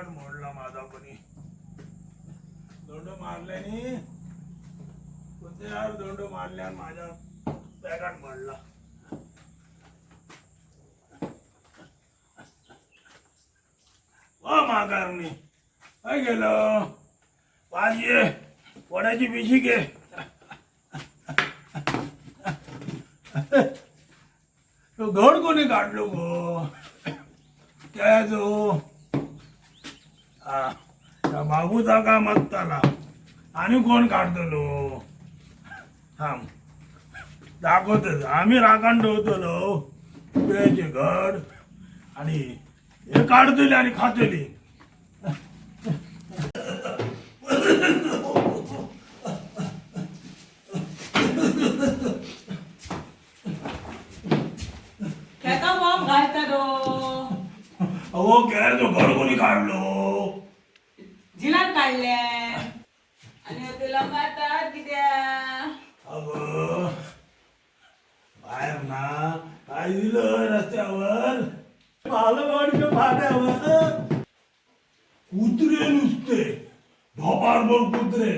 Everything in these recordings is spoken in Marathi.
गाड मोडला माझा कोणी दोंड मारल्याने कोणते यार दोंड मारल्या माझ्या बॅगात मोडला वा माघारणी. काय गेलं पाहिजे. वड्याची पिशी घे. तो घड कोणी काढलो गो? त्या जो बाबूचा का मत्ताला आणि कोण काढतलो? हा दाखवतच आम्ही राखण ठेवतलो. पेचे घड आणि हे काढतली आणि खातली. अहो तो घड कोणी काढलो. जिलान काढल्या. आणि तुला मारतात कित्या अगं बाहेर ना काय दिलं रस्त्यावर? बालवाडीच्या फाट्यावर. कुत्रे नुसते. ढोपारभर कुत्रे.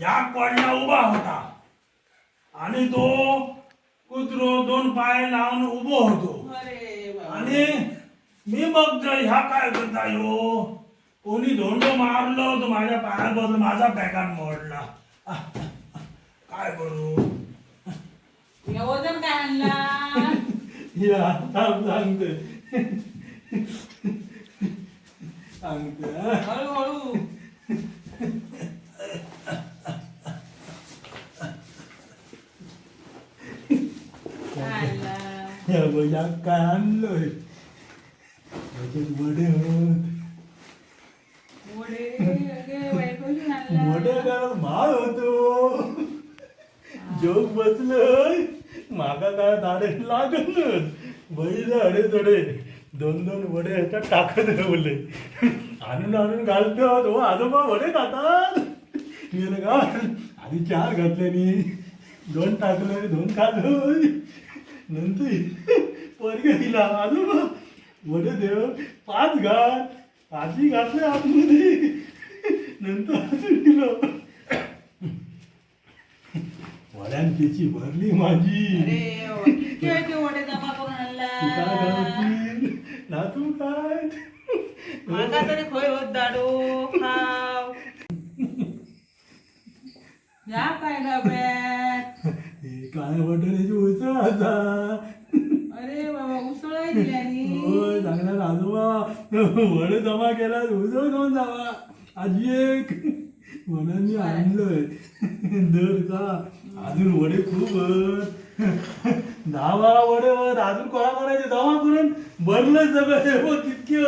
याक पडला उभा होता. आणि तो कुत्रो दोन पाय लावून उभो होतो. आणि मी बघतोय ह्या काय करता यो कोणी धोंड मारलं तर माझ्या पायाबद्दल माझा पॅकात मोडला. काय करू? वजन काय आणला? या सांगते. सांगते हळूहळू? या बघा काय आणलोय? त्याच्यात वडे होत मोडे अगे बाई, कुठून आणला? मोठ्या माळ होतो जोग बसलोय. मागा काय दाडे लागल बैल अडे तडे दोन दोन वडे ह्याच्यात टाकत ठेवले. आणून आणून घालतो. हो आजोबा वडे खातात. मी का आधी चार घातल्यानी दोन टाकले दोन खाल्लोय नंतर परगे दिला आजोबा वडे देव पाच घात आधी घातले आतमध्ये. नंतर दिलं त्याची भरली माझी. तू काय घालशील? ना तू काय? माका तरी खय होत दाडो खाव. या काय डब्यात? हे काय बटाट्याची उसळ आता. अरे बाबा उसळ दिल्यानी होय चांगला आजोबा वडे जमा केला उसळ घेऊन जावा. आजी एक. मनाने आणलोय. दर का अजून वडे खूप. दहा बारा वडे. अजून कोणा कोणाचे? जमा करून भरलं सगळं. हे बघ तितके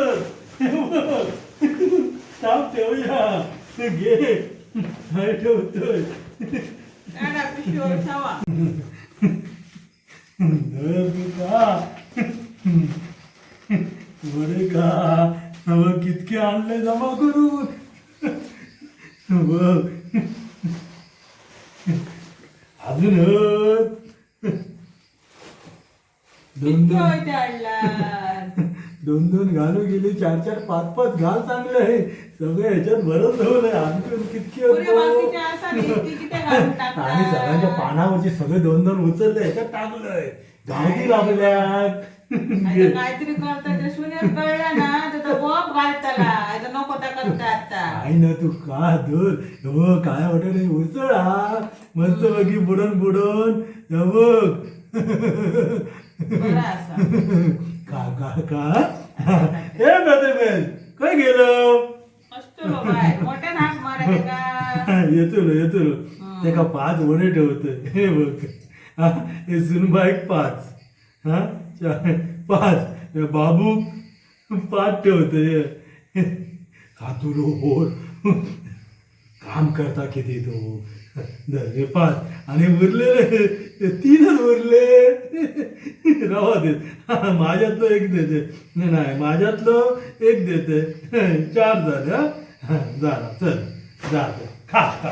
ताप ठेवूया. घे. काय ठेवतोय. दर तू का? वडे का कितके आणले जमा करून. बघ अजून आहेत. दोन किती दोन दोन घालू गेले चार चार पाच पाच घाल चांगले आहे. सगळे ह्याच्यात भरत ठेवलंय आणखी कितके नाही. आणि सगळ्यांच्या पानावरचे सगळे दोन दोन उचलले ह्याच्यात टाकलंय. गावठी लावल्यात आता काहीतरी काय ना तू का दूर हो काय वाटत उचल हा. मस्त बघी बुडून बुडून. बघ का का का? हे प्रतिभेद काय गेलो येतो लो येतो लो ते का पाच वडे ठेवतोय. हे बघ. हा, हे सुनबाईक पाच. हा पाच. हे बाबू पाच ठेवतोय. खातुलो बोल काम करता किती तो? हे पाच आणि उरलेले ते तीनच उरले. राहू देत माझ्यातलं एक देते. नाही नाही माझ्यातलं एक देते. चार झाले हा? झाला. चल जा. खा खा.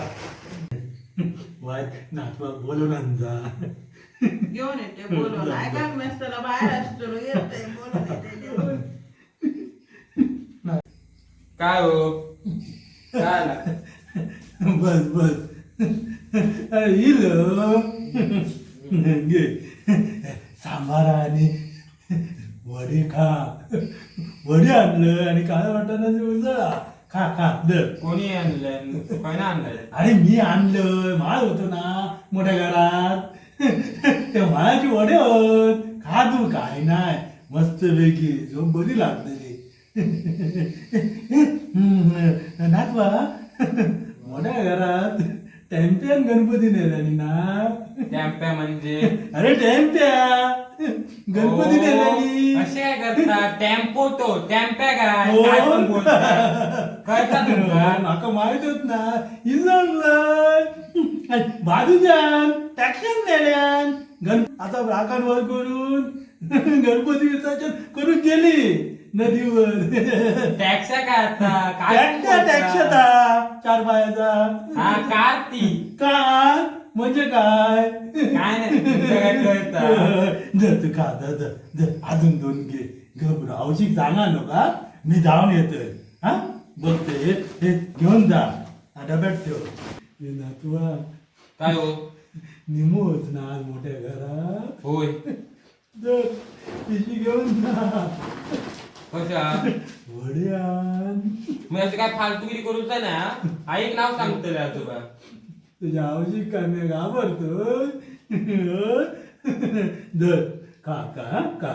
वाय नातवा बोलून जा. घेऊन येते बोलून ऐका मस्त बाहेर असतो येते बोलून येते काय हो? काय बस बस. घे. सांबार आणि वडे खा. वडे आणलं आणि काय वाटणाची उसळा खा खा दर. कोणी आणलंय कोणी आणलंय अरे मी आणलं. माळ होतो ना मोठ्या घरात. त्या माळाची वडे होत. खा तू काय नाही. मस्त पैकी. जो बरी लागतली नातवा. मोठ्या घरात टेम्पियन गणपती नेल्यानी ना टॅम्प्या म्हणजे? अरे टेम्प्या. गणपती ओ, नेल्यानी असे काय करता? टॅम्पो तो. टॅम्प्या काय? हो. काय पण बोलता. कळता तुमका? म्हाका माहीत होत ना. इजडलंय बाजूच्यान टॅक्शन नेल्यान. गण आता राखण वर करून गणपती विसर्जन करून गेली. नदीवर. टॅक्स काय आता टॅक्सा? टॅक्सता चार पायाचा हा कार ती. काय म्हणजे काय? काय नाही तुमचं काय कळतं? जर तू खा जा जा जा. अजून दोन घे. घबरा औषध सांगा नका. मी जाऊन येतोय. हा? बघते. हे हे घेऊन जा. हा डब्यात ठेव. हे नातवा. काय हो? निमोच ना आज मोठ्या घरात. होय. जर पिशी घेऊन जा. कशा? वडे आण मग असं काय फालतुगिरी करूच ना ऐक नाव सांगतले आजोबा. तुझ्या औषध कामे घाबरतो जर खा का हा? का